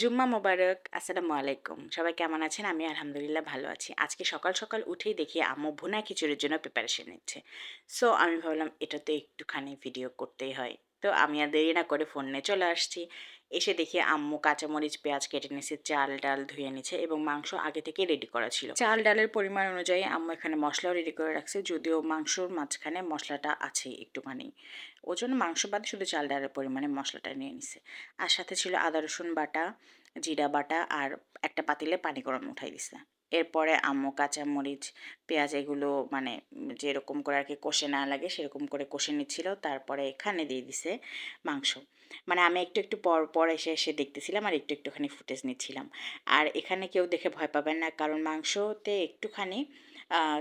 জুম্মা মোবারক, আসসালামু আলাইকুম। সবাই কেমন আছেন? আমি আলহামদুলিল্লাহ ভালো আছি। আজকে সকাল সকাল উঠেই দেখি আম্মু ভুনা খিচুড়ির জন্য প্রিপারেশন নিচ্ছে। সো আমি ভাবলাম এটা তো একটুখানি ভিডিও করতেই হয়। তো আমি আর দেরি না করে ফোন নিয়ে চলে আসছি। এসে দেখি আম্মু কাঁচামরিচ, পেঁয়াজ কেটে নিছে চাল, ডাল ধুয়ে নিচ্ছে এবং মাংস আগে থেকে রেডি করা ছিল। চাল, ডালের পরিমাণ অনুযায়ী আম্মু এখানে মশলাও রেডি করে রাখছে, যদিও মাংসর মাঝখানে মশলাটা আছে একটুখানি। ওই জন্য মাংস বাদে শুধু চাল, ডালের পরিমাণে মশলাটা নিয়ে নিছে। আর সাথে ছিল আদা, রসুন বাটা, জিরা বাটা আর একটা পাতিলে পানি গরম উঠাই দিছে। এরপরে আম্মু কাঁচামরিচ, পেঁয়াজ এগুলো মানে যেরকম করে আর কি কষে না লাগে সেরকম করে কষে নিচ্ছিল। তারপরে এখানে দিয়ে দিছে মাংস। মানে আমি একটু একটু পর পর এসে এসে দেখতেছিলাম আর একটু একটুখানি ফুটেজ নিচ্ছিলাম। আর এখানে কেউ দেখে ভয় পাবেন না কারণ মাংসতে একটুখানি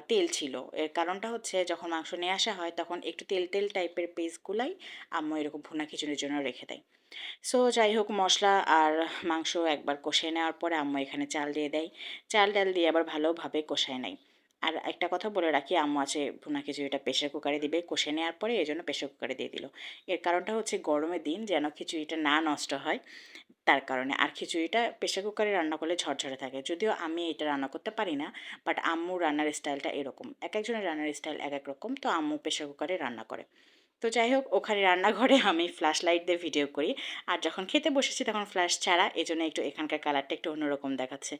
তেল ছিল। এর কারণটা হচ্ছে যখন মাংস নিয়ে আসা হয় তখন একটু তেল তেল টাইপের পিসগুলাই আম্মু এরকম ভুনা খিচুড়ির জন্য রেখে দেয়। সো যাই হোক মশলা আর মাংস একবার কষিয়ে নেওয়ার পরে আম্মু এখানে চাল দিয়ে দেয়। চাল ডাল দিয়ে আবার ভালোভাবে কষায় নেয়। আর একটা কথা বলে রাখি, আম্মু আছে ভুনা খিচুড়িটা প্রেশার কুকারে দিবে কষে নেওয়ার পরে এই জন্য প্রেশার কুকারে দিয়ে দিল। এর কারণটা হচ্ছে গরমের দিন যেন খিচুড়িটা না নষ্ট হয়, তার কারণে। আর খিচুড়িটা প্রেশার কুকারে রান্না করলে ঝরঝরে থাকে। যদিও আমি এটা রান্না করতে পারি না, বাট আম্মু রান্নার স্টাইলটা এরকম। এক একজনের রান্নার স্টাইল এক এক রকম, তো আম্মু প্রেশার কুকারে রান্না করে। তো যাই হোক, ওখানে রান্নাঘরে আমি ফ্ল্যাশ লাইট দিয়ে ভিডিও করি। আর যখন খেতে বসেছি তখন ফ্ল্যাশ ছাড়া এই জন্য একটু এখানকার কালারটা একটু অন্যরকম দেখাচ্ছে।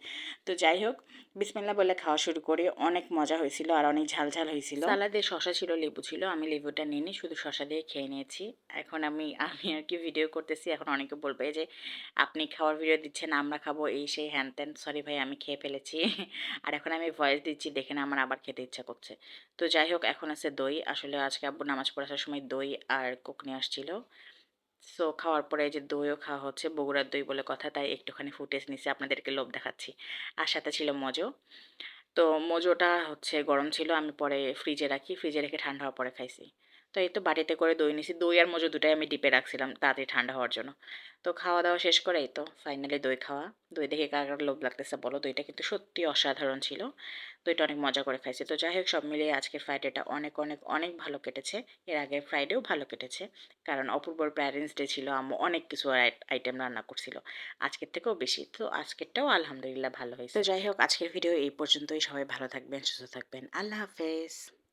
তো যাই হোক বিসমিল্লা বলে খাওয়া শুরু করে অনেক মজা হয়েছিল আর অনেক ঝাল ঝাল হয়েছিল সালাদে শশা ছিল, লেবু ছিল, আমি লেবুটা নিয়ে শুধু শশা দিয়ে খেয়ে নিয়েছি। এখন আমি আমি আর কি ভিডিও করতেছি। এখন অনেকে বলবে যে, আপনি খাওয়ার ভিডিও দিচ্ছেন, আমরা খাব এই সেই হ্যান ত্যান সরি ভাই, আমি খেয়ে ফেলেছি। আর এখন আমি ভয়েস দিচ্ছি দেখে না আমার আবার খেতে ইচ্ছা করছে। তো যাই হোক, এখন আছে দই। আসলে আজকে আব্বু নামাজ পড়ে আসার সময় দই আর কোকনি আসছিল। সো খাওয়ার পরে যে দইও খাওয়া হচ্ছে, বগুড়ার দই বলে কথা, তাই একটুখানি ফুটেজ নিচ্ছে আপনাদেরকে লোভ দেখাচ্ছি। আর সাথে ছিল মজো। তো মজোটা হচ্ছে গরম ছিল, আমি পরে ফ্রিজে রাখি ফ্রিজে রেখে ঠান্ডা হওয়ার পরে খাইছি। তো এই তো বাড়িতে করে দই নিছি দই আর মজো দুটাই আমি ডিপে রাখছিলাম তাড়াতাড়ি ঠান্ডা হওয়ার জন্য। তো খাওয়া দাওয়া শেষ করে এই তো ফাইনালি দই খাওয়া। দই দেখে কার লোভ লাগতেছে বলো? দইটা কিন্তু সত্যি অসাধারণ ছিল। দইটা অনেক মজা করে খাইছি। তো যাই হোক সব মিলিয়ে আজকের ফ্রাইডেটা অনেক অনেক অনেক ভালো কেটেছে। এর আগের ফ্রাইডেও ভালো কেটেছে। কারণ অপূর্বর প্যারেন্টস ডে ছিল, আম্মু অনেক কিছু আইটেম রান্না করছিল। আজকের থেকেও বেশি। তো আজকেরটাও আলহামদুলিল্লাহ ভালো হয়েছে। তো যাই হোক, আজকের ভিডিও এই পর্যন্তই। সবাই ভালো থাকবেন, সুস্থ থাকবেন। আল্লাহ হাফেজ।